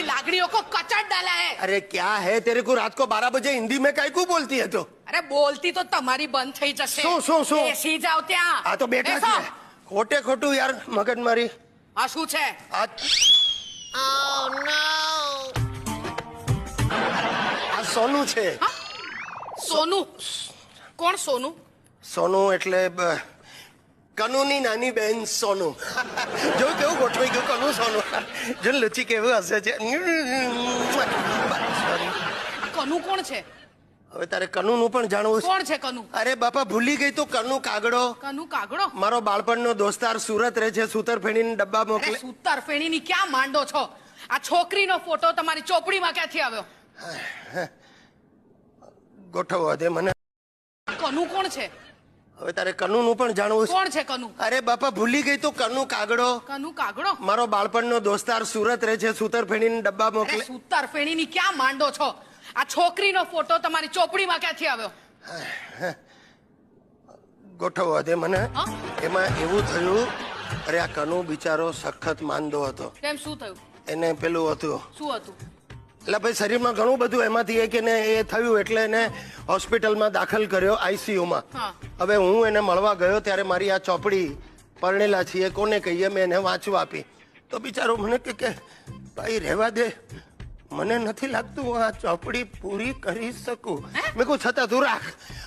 हमारी लागड़ियों को कचट डाला है अरे क्या है तेरे को रात को बारह बजे हिंदी में काय को बोलती है तो અરે બોલતી તો તમારી બંધ થઈ જશે શું, શું, શું? બેસી જાઓ ત્યાં આ તો બેઠા બેસો. છે ખોટે ખોટું યાર મગજ મારી આ શું છે આ આ સોનું છે સોનું કોણ સોનું સોનું એટલે બ- કનુની નાની બહેન સોનું. જો કેવું ગોઠવાઈ ગયું કનુ સોનું. જો લુચી કેવું હશે છે. કનુ કોણ છે? હવે તારે કનુનું પણ જાણવું છે. કોણ છે કનુ? અરે બાપા ભૂલી ગઈ તો કનુ કાગડો. કનુ કાગડો? મારો બાળપણનો દોસ્તાર સુરત રહે છે સૂતર ફેણીને ડબ્બા મોકલે. સૂતર ફેણીની ક્યાં માંડો છો? આ છોકરીનો ફોટો તમારી ચોપડીમાં ક્યાંથી આવ્યો? ગોઠવવા દે મને. કનુ કોણ છે? હવે તારે કનુનું પણ જાણવું છે. કોણ છે કનુ? અરે બાપા ભૂલી ગઈ તું કનુ કાગડો. કનુ કાગડો? મારો બાળપણનો દોસ્તાર સુરત રહે છે સૂતર ફેણીને ડબ્બા મોકલે. સૂતર ફેણીની ક્યાં માંડો છો? આ છોકરીનો ફોટો તમારી ચોપડીમાં ક્યાંથી આવ્યો? ગોઠવવા દે મને. એમાં એવું થયું અરે આ કનુ બિચારો સખત માંદો હતો. કેમ શું થયું? એને પેલું હતું. શું હતું? એટલે ભાઈ શરીરમાં ઘણું બધું એમાંથી એક એને એ થયું એટલે એને હોસ્પિટલમાં દાખલ કર્યો આઈસીયુમાં. હવે હું એને મળવા ગયો ત્યારે મારી આ ચોપડી પરણેલા છીએ. કોને કહીએ? મેં એને વાંચવા આપી. તો બિચારો મને કે કે ભાઈ રહેવા દે. મને નથી લાગતું હું આ ચોપડી પૂરી કરી શકું. મેં કહું છતાં તું રાખ.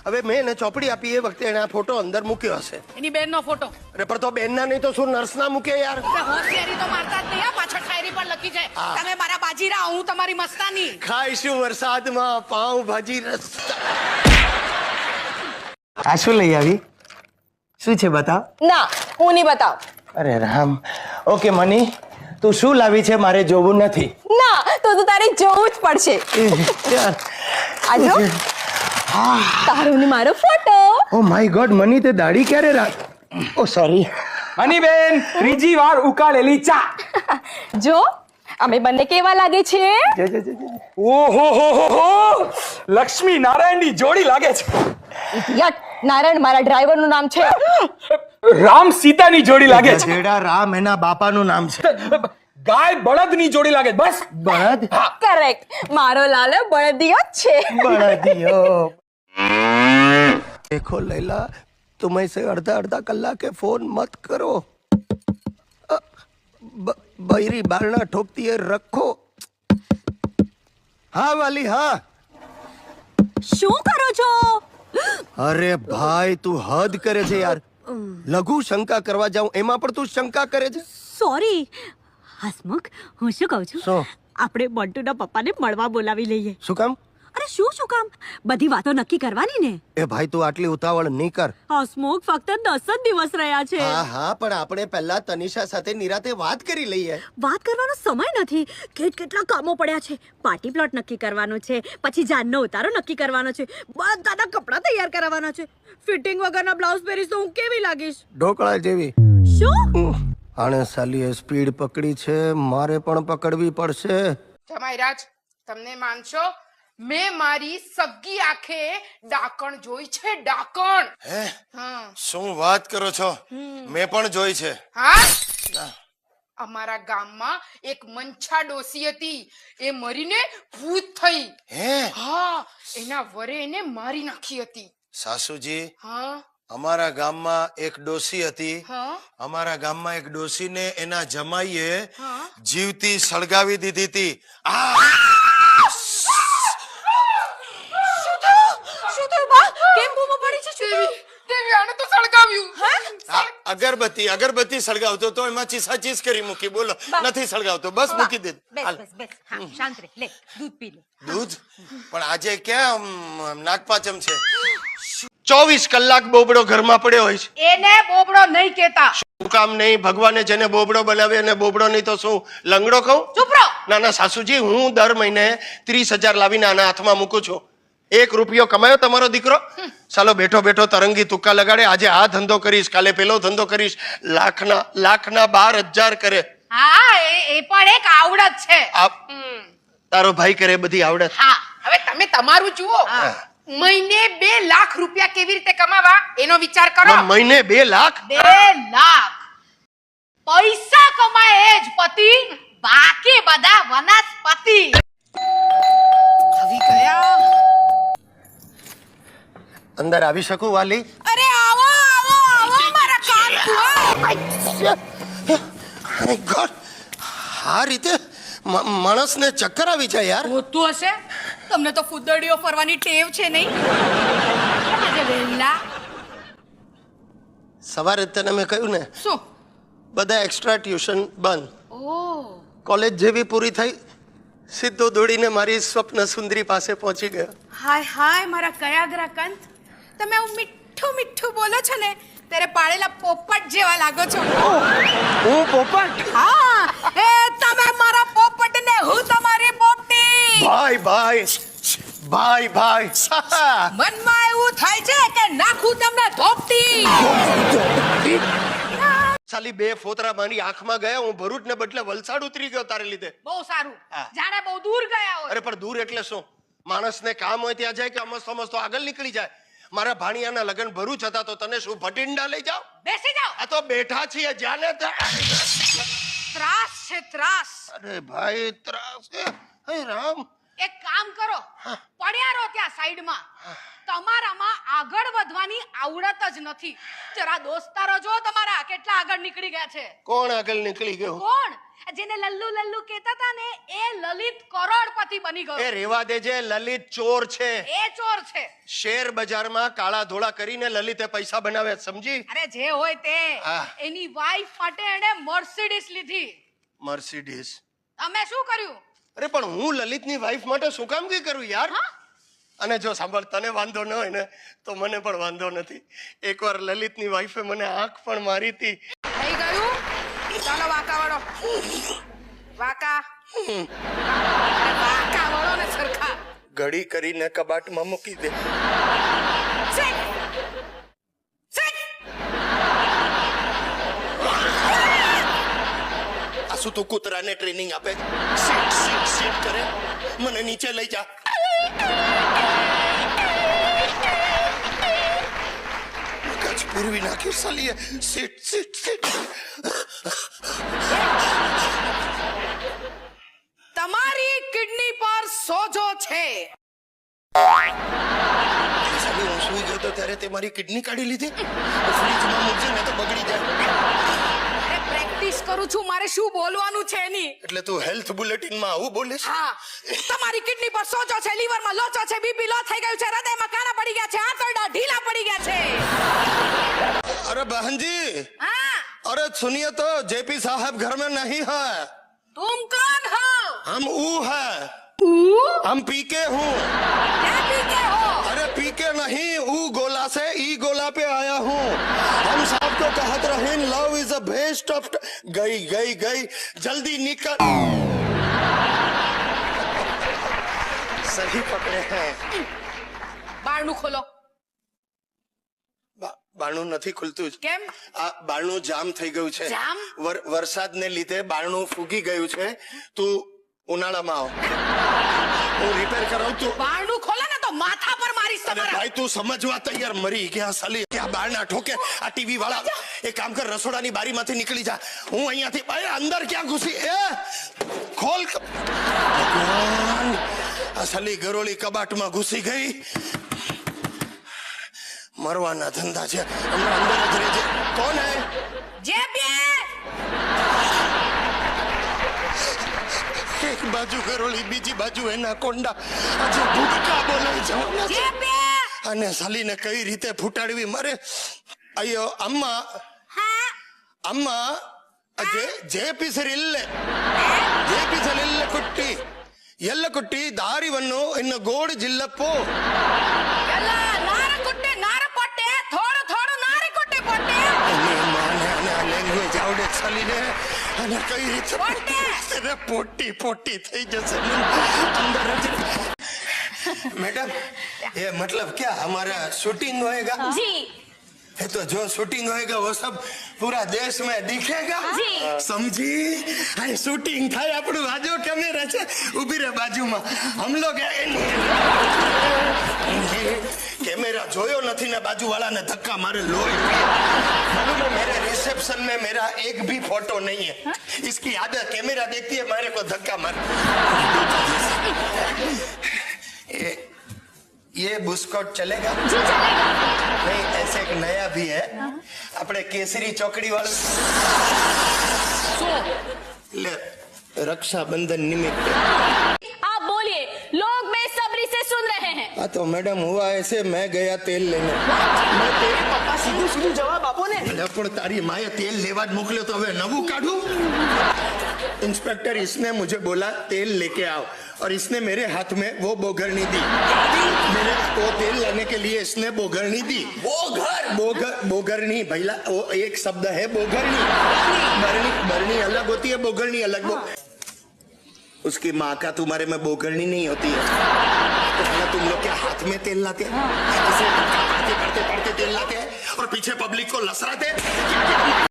હવે મેં એને ચોપડી આપી એ વખતે એને આ ફોટો અંદર મૂક્યો હશે. એની બેનનો ફોટો. અરે પણ તો બેનના નહીં તો શું નર્સના મૂકે યાર? હોશિયારી તો મારતા જ નહીં પાછળ ડાયરી પણ લખી છે. હા. તમે મારા બાજીરા હું તમારી મસ્તાની. ખાઈશું વરસાદમાં પાઉં ભાજી રસ્તા. આ શું લઈ આવી. શું છે બતાવ? ના હું નહીં બતાવ. અરે રામ. ઓકે મની તું શું લાવી છે મારે જોવું નથી? ના તો તો તારે જોવું જ પડશે. ચાલ. આ તારો ને મારો photo. Oh my god money તે દાઢી ક્યારે રાખ ઓ સોરી. મની બેન ત્રીજી વાર ઉકાળેલી ચા. જો અમે બંને કેવા લાગે છે? ઓહો હો હો હો. લક્ષ્મી નારાયણની જોડી લાગે છે. યટ નારાયણ મારા ડ્રાઈવર નું નામ છે રામ સીતાની જોડી લાગે છે જેડા રામ એના બાપાનું નામ છે ગાય બળદની જોડી લાગે છે બસ બળદ કરેક્ટ મારો લાલો બળદિયો જ છે બળદિયો देखो लैला तुम ऐसे अर्धा अर्धा कलाके फोन मत करो अ, ब- बैरी बारना ठोकती है रखो हाँ वाली हाँ શું કરો છો અરે ભાઈ તું હદ કરે છે યાર. લઘુ શંકા કરવા જાઉં એમાં પણ તું શંકા કરે છે? સોરી હસમુખ હું શું કહું છું? આપણે બંટુના પપ્પાને મળવા બોલાવી લઈએ. શું કામ? અરે શું શું કામ બધી વાતો નક્કી કરવાની ને? એ ભાઈ તું આટલી ઉતાવળ નહીં કર. હસમુખ ફક્ત દસ જ દિવસ રહ્યા છે. હા હા પણ આપણે પહેલા તનિષા સાથે નિરાતે વાત કરી લઈએ. વાત કરવાનો સમય નથી. કેટ કેટલા કામો પડ્યા છે. પાર્ટી પ્લોટ નક્કી કરવાનો છે. પછી જાનનો ઉતારો નક્કી કરવાનો છે. બધાના કપડાં તૈયાર કરાવવાના છે. ફિટિંગ વગરના બ્લાઉઝ પહેરીશ તો હું કેવી લાગીશ? ઢોકળા જેવી. શું? આણે સાલીએ સ્પીડ પકડી છે. મારે પણ પકડવી પડશે. જમાઈરાજ તમને માનશો? મેં મારી સગી આંખે ડાકણ જોઈ છે ડાકણ. હે? હા. શું વાત કરો છો? મેં પણ જોઈ છે. હા? અમારા ગામમાં એક મંછા ડોસી હતી. એ મરીને ભૂત થઈ. હે? હા એના વરે એને મારી નાખી હતી. સાસુજી હા. અમારા ગામમાં એક ડોસી હતી. અમારા ગામમાં એક ડોસીને એના જમાઈએ જીવતી સળગાવી દીધી હતી. આ શું થયું બા કેમ બૂમો પડી છે દેવી દેવી આને તો સળગાવ્યું આ અગરબત્તી અગરબત્તી સળગાવતો તો એમાં ચીસાચીસ કરી મૂકી બોલો. નથી સળગાવતો. બસ મૂકી દે. શાંત રે લે દૂધ પી લે. દૂધ? પણ આજે ક્યાં નાગપાચમ છે? ચોવીસ કલાક બોબડો ઘરમાં પડ્યો હોય છે. એને બોબડો નહીં કેતા શું કામ નહીં? ભગવાને જેને બોબડો બનાવે અને બોબડો નહીં તો શું? લંગડો કહું ચૂપ રહો. ના ના સાસુજી હું દર મહિને ત્રીસ હજાર લાવીને આના હાથમાં મૂકું છું. એક રૂપિયો કમાયો તમારો દીકરો? ચાલો બેઠો બેઠો તરંગી તુક્કા લગાડે. આજે આ ધંધો કરીશ કાલે પેલો ધંધો કરીશ. લાખના લાખના બાર હજાર કરે. હા એ પણ એક આવડત છે. તારો ભાઈ કરે બધી આવડત? હા. હવે તમે તમારું જુઓ. મહિને બે લાખ રૂપિયા કેવી રીતે કમાવા? એનો વિચાર કરો. મહિને બે લાખ? બે લાખ. પૈસા કમાય એ જ પતિ બાકી બધા વનસ્પતિ. આવી ગયા. અંદર આવી શકું વાલી? અરે આવો આવો આવો મારા કાન God! આ રીતે માણસને ચક્કર આવી જાય યાર. હોતું હશે? તમને તો ફુદડીઓ ફરવાની ટેવ છે નહીં? વહેલા. સવારે તને મેં કહ્યું ને શું? બધા એક્સ્ટ્રા ટ્યુશન બંધ. કોલેજ જેવી પૂરી થઈ સીધો દોડીને મારી સ્વપ્ન સુંદરી પાસે પહોંચી ગયો. હાય હાય મારા કયાગ્રા કંત. તમે આવું મીઠું મીઠું બોલો છો ને ત્યારે પાળેલા પોપટ જેવા લાગો છો. હું પોપટ? હા એ તમે મારા પોપટ ને હું તમારી પોપટી. ભાઈ ભાઈ ભાઈ ભાઈ મનમાં એવું થાય છે કે નાખું તમને ધોપટી. સાલી બે ફોતરા મારી આંખમાં ગયા હું ભરૂચ ને બદલે વલસાડ ઉતરી ગયો તારે લીધે. બહુ સારું. જાણે બહુ દૂર ગયા હોય. અરે પણ દૂર એટલે શું? માણસને કામ હોય ત્યાં જાય કે અમસ્તો અમસ્તો આગળ નીકળી જાય? મારા ભાણિયાના લગ્ન ભરું હતા તો તને શું ભટિંડા લઈ જાઓ? બેસી જાઓ. આ તો બેઠા છીએ જાને ત્રાસ છે ત્રાસ. અરે ભાઈ ત્રાસ છે. હે રામ. એક કામ કરો. પડ્યા રહો ત્યાં સાઈડમાં. તમારામાં આગળ વધવાની આવડત જ નથી. જરા દોસ્તારો જો તમારા કેટલા આગળ નીકળી ગયા છે. કોણ આગળ નીકળી ગયો? કોણ? જેને લલ્લુ લલ્લુ કહેતા હતા ને એ લલિત કરોડપતિ બની એ ગયો રેવા દેજે લલિત ચોર છે. એ ચોર છે. શેર બજારમાં કાળા ધોળા કરીને લલિતે પૈસા બનાવ્યા સમજી? અરે જે હોય તે. એની વાઈફ માટે એને મર્સિડીસ લીધી. મર્સિડીઝ તમે શું કર્યું? અરે પણ હું લલિતની વાઈફ માટે શું કામ કઈ કરું યાર? અને જો સાંભળ તને વાંધો ન હોય ને તો મને પણ વાંધો નથી. એકવાર લલિતની વાઈફે મને આંખ પણ મારી હતી. ચાલો વાકા વળો. વાકા. વાકા વળો ને સરખા. ઘડી કરીને કબાટમાં મૂકી દે! શું તું કૂતરાને ટ્રેનિંગ આપે? સીટ. સીટ સીટ કરે? મને નીચે લઈ જા. મગજ પૂરવી નાખ્યું સલીએ. સીટ સીટ સીટ તમારી કિડની પર સોજો છે. હું સુઈ ગયો તો ત્યારે તે મારી કિડની કાઢી લીધી. ફ્રીજમાં મૂકજે ને તો બગડી જાય. પ્રેક્ટિસ કરું છું મારે શું બોલવાનું છે એની? એટલે તું હેલ્થ બુલેટિનમાં આવું બોલીશ? હા. તમારી કિડની પર સોજો છે લીવરમાં લોચો છે બીપી લો થઈ ગયું છે હૃદયમાં કાણા પડી ગયા છે આંતરડા ઢીલા પડી ગયા છે. અરે બહેનજી હા. અરે સુનિએ તો જેપી સાહેબ ઘર में नहीं है तुम कौन हो हम ऊ है हम पीके हूँ क्या पीते हो अरे पीके नहीं ऊ गोला से ई गोला पे आया हूँ हम साहब को कहत रहे love is a best of गई गई गई जल्दी निकल सही पकड़े हैं બારણું ખોલો બા- બારણું નથી ખુલતું જ કેમ આ બારણું જામ થઈ ગયું છે જામ? વર- વરસાદને લીધે બારણું ફૂગી ગયું છે તું ઉનાળામાં આવ હું રિપેર કરાવું તું બારણું ખોલે ને તો માથા પર મારીશ અરે તમારા ભાઈ તું સમજવા તૈયાર મરી ગયા સાલી ત્યાં બારના ઠોકે આ ટીવી વાળા એક કામ કર રસોડાની બારીમાંથી નીકળી જા હું અહીંયાથી ભાઈ અંદર ક્યાં ઘૂસી એ ખોલ ક- ભગવાન આ સાલી ગરોળી કબાટમાં ઘૂસી ગઈ. મરવાના ધંધા છે. હમણાં અંદર જ રહેજે. કોણ હે? જે એક બાજુ ગરોળી બીજી બાજુ એના કોંડા આજે ભૂટકા બોલે જવાના છે જે બે અને સાલીને કઈ રીતે ફૂટાડવી મારે ಅಯ್ಯೋ ಅಮ್ಮ ಅಮ್ಮ ಜೆ ಜೆ ಪಿಸರಿಲ್ಲೆ ಜೆ ಪಿಸಲಿಲ್ಲ ಕುಟ್ಟಿ ಎಲ್ಲ ಕುಟ್ಟಿ ದಾರಿವನ್ನು ಇನ್ನು ಗೋಡು ಜಿಲ್ಲಪ್ಪು ಎಲ್ಲ ನಾರ ಕೊಟ್ಟೆ અને કઈ રીતે તેને પોટી પોટી થઈ જશે. અંદર મેડમ એ મતલબ ક્યાં? હમારા શૂટિંગ હોયગા? જી. તો જો શૂટિંગ હોયગા होएगा वो सब पूरा देश में दिखेगा समझी आई शूटिंग થાય આપણું આજો કેમેરા છે? ઊભી રહે બાજુમાં. હમ લોગ કેમેરા જોયો નથી ને બાજુવાળાને ધક્કા મારે લોહી. रिसेप्शन में मेरा एक भी फ़ोटो नहीं है। हा? इसकी आदत कैमरा देखती है मेरे को धक्का मार। ये, ये बुस्कट चलेगा? जी चलेगा। नहीं ऐसे एक नया भी है। अपने केसरी चौकड़ी वाला। ले रक्षाबंधन निमित्त। आप बोलिए लोग मैं सबरी से सुन रहे हैं। हाँ तो मैडम हुआ ऐसे मैं गया तेल लेने। मैं तेरे पापा सीधे सीधे जवाब અરે પણ તારી માએ તેલ લેવા જ મોકલ્યો તો હવે નવું કાઢું इंस्पेक्टर इसने मुझे बोला तेल लेके आओ और इसने मेरे हाथ में वो बोगरनी दी मेरे वो तेल लाने के लिए इसने बोगरनी दी बोगर बोगर बोगरनी भैया वो एक शब्द है बोगरनी बरनी बरनी अलग होती है बोगरनी अलग बो... उसकी माँ का तुम्हारे में बोगरनी नहीं होती है तो भला तुम लोग क्या हाथ में तेल लाते हैं ऐसे पढ़ते पढ़ते पढ़ते तेल लाते हैं और पीछे पब्लिक को लसराते हैं क्या क्या